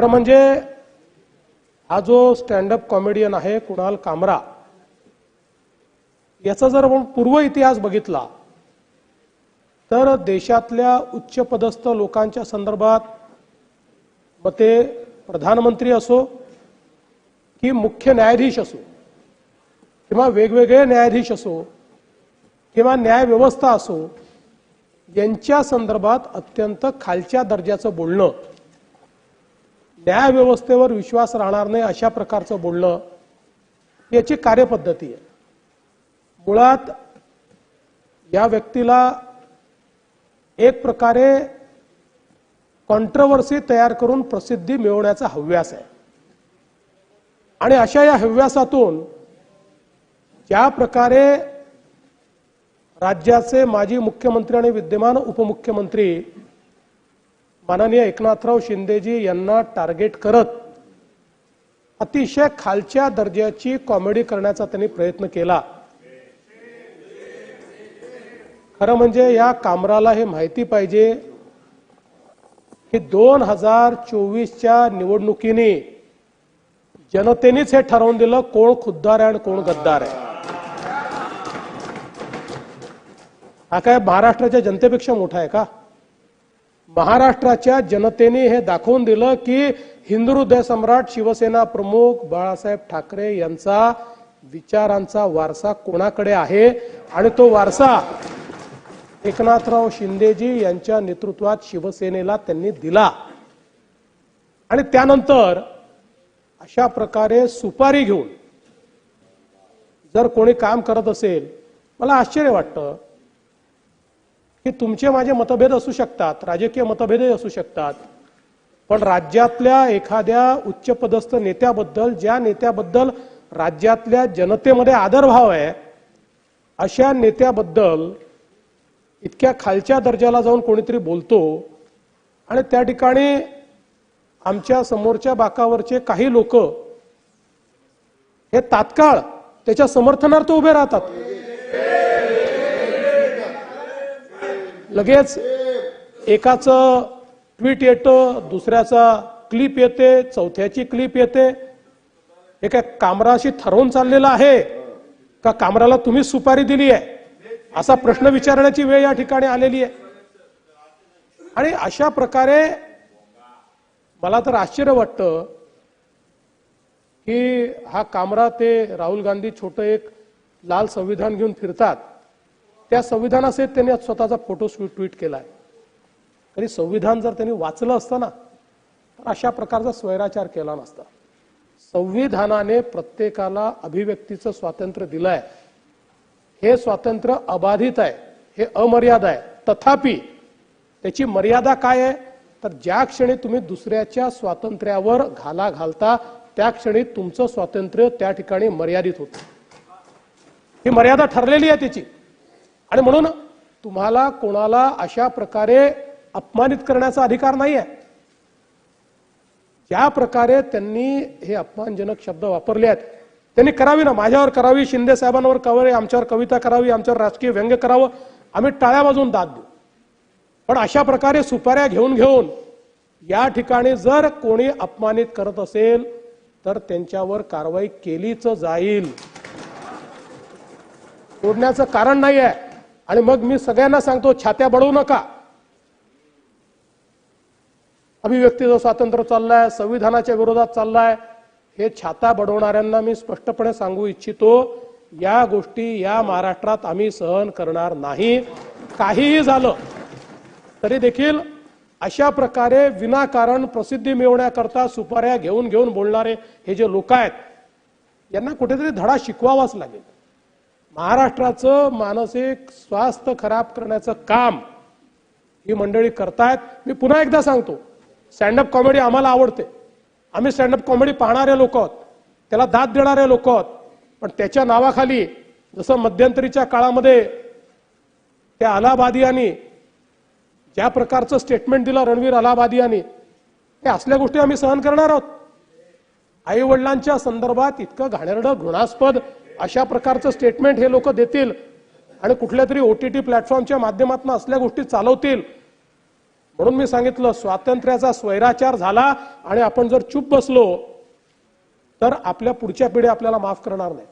खरं म्हणजे हा जो स्टँडअप कॉमेडियन आहे कुणाल कामरा याचा जर आपण पूर्व इतिहास बघितला तर देशातल्या उच्चपदस्थ लोकांच्या संदर्भात मग ते प्रधानमंत्री असो की मुख्य न्यायाधीश असो किंवा वेगवेगळे न्यायाधीश असो किंवा न्यायव्यवस्था असो यांच्या संदर्भात अत्यंत खालच्या दर्जाचं बोलणं न्यायव्यवस्थेवर विश्वास राहणार नाही अशा प्रकारचं बोलणं याची कार्यपद्धती आहे. मुळात या व्यक्तीला एक प्रकारे कॉन्ट्रवर्सी तयार करून प्रसिद्धी मिळवण्याचा हव्यास आहे. आणि अशा या हव्यासातून ज्या प्रकारे राज्याचे माजी मुख्यमंत्री आणि विद्यमान उपमुख्यमंत्री माननीय एकनाथराव शिंदेजी यांना टार्गेट करत अतिशय खालच्या दर्जाची कॉमेडी करण्याचा त्यांनी प्रयत्न केला. खरं म्हणजे या कामराला हे माहिती पाहिजे की दोन हजार चोवीसच्या निवडणुकीने जनतेनेच हे ठरवून दिलं कोण खुद्दार आहे आणि कोण गद्दार आहे. हा काय महाराष्ट्राच्या जनतेपेक्षा मोठा आहे का? महाराष्ट्राच्या जनतेने हे दाखवून दिलं की हिंदू हृदय सम्राट शिवसेना प्रमुख बाळासाहेब ठाकरे यांचा विचारांचा वारसा कोणाकडे आहे? आणि तो वारसा एकनाथराव शिंदेजी यांच्या नेतृत्वात शिवसेनेला त्यांनी दिला. आणि त्यानंतर अशा प्रकारे सुपारी घेऊन जर कोणी काम करत असेल मला आश्चर्य वाटतं की तुमचे माझे मतभेद असू शकतात राजकीय मतभेदही असू शकतात. पण राज्यातल्या एखाद्या उच्चपदस्थ नेत्याबद्दल ज्या नेत्याबद्दल राज्यातल्या जनतेमध्ये आदरभाव आहे अशा नेत्याबद्दल इतक्या खालच्या दर्जाला जाऊन कोणीतरी बोलतो आणि त्या ठिकाणी आमच्या समोरच्या बाकावरचे काही लोक हे तात्काळ त्याच्या समर्थनार्थ उभे राहतात. लगेच एकाचं ट्विट येतं दुसऱ्याचा क्लिप येते चौथ्याची क्लिप येते. हे काय कामराशी ठरवून चाललेलं आहे का कामराला तुम्ही सुपारी दिली आहे? असा प्रश्न विचारण्याची वेळ या ठिकाणी आलेली आहे. आणि अशा प्रकारे मला तर आश्चर्य वाटतं की हा कामरा ते राहुल गांधी छोटं एक लाल संविधान घेऊन फिरतात. त्या संविधानासहित त्यांनी आज स्वतःचा फोटो ट्विट केलाय. तरी संविधान जर त्यांनी वाचलं असतं ना तर अशा प्रकारचा स्वैराचार केला नसता. संविधानाने प्रत्येकाला अभिव्यक्तीचं स्वातंत्र्य दिलंय. हे स्वातंत्र्य अबाधित आहे हे अमर्याद आहे. तथापि त्याची मर्यादा काय आहे? तर ज्या क्षणी तुम्ही दुसऱ्याच्या स्वातंत्र्यावर घाला घालता त्या क्षणी तुमचं स्वातंत्र्य त्या ठिकाणी मर्यादित होतं. ही मर्यादा ठरलेली आहे त्याची. आणि म्हणून तुम्हाला कोणाला अशा प्रकारे अपमानित करण्याचा अधिकार नाही आहे ज्या प्रकारे त्यांनी हे अपमानजनक शब्द वापरले आहेत त्यांनी करावी ना माझ्यावर करावी शिंदे साहेबांवर करावी आमच्यावर कविता करावी आमच्यावर राजकीय व्यंग्य करावं आम्ही टाळ्या बाजून दाद देऊ. पण अशा प्रकारे सुपाऱ्या घेऊन घेऊन या ठिकाणी जर कोणी अपमानित करत असेल तर त्यांच्यावर कारवाई केलीच जाईल. सोडण्याचं कारण नाही आहे आणि मग मी सगळ्यांना सांगतो छात्या बळवू नका. अभिव्यक्तीचं स्वातंत्र्य चाललंय संविधानाच्या विरोधात चाललाय हे छाता बडवणाऱ्यांना मी स्पष्टपणे सांगू इच्छितो या गोष्टी या महाराष्ट्रात आम्ही सहन करणार नाही. काहीही झालं तरी देखील अशा प्रकारे विनाकारण प्रसिद्धी मिळवण्याकरता सुपाऱ्या घेऊन घेऊन बोलणारे हे जे लोक आहेत यांना कुठेतरी धडा शिकवावाच लागेल. महाराष्ट्राचं मानसिक स्वास्थ्य खराब करण्याचं काम ही मंडळी करतायत. मी पुन्हा एकदा सांगतो स्टँडअप कॉमेडी आम्हाला आवडते. आम्ही स्टँडअप कॉमेडी पाहणारे लोक आहोत त्याला दाद देणारे लोक आहोत पण त्याच्या नावाखाली जसं मध्यंतरीच्या काळामध्ये त्या अलाहाबादियांनी ज्या प्रकारचं स्टेटमेंट दिलं रणवीर अलाहाबादियांनी ते असल्या गोष्टी आम्ही सहन करणार आहोत. आई वडिलांच्या संदर्भात इतकं घाणेरडं घृणास्पद अशा प्रकारचं स्टेटमेंट हे लोक देतील आणि कुठल्या तरी ओटीटी प्लॅटफॉर्मच्या माध्यमातून असल्या गोष्टी चालवतील. म्हणून मी सांगितलं स्वातंत्र्याचा स्वैराचार झाला आणि आपण जर चूप बसलो तर आपल्या पुढच्या पिढ्या आपल्याला माफ करणार नाही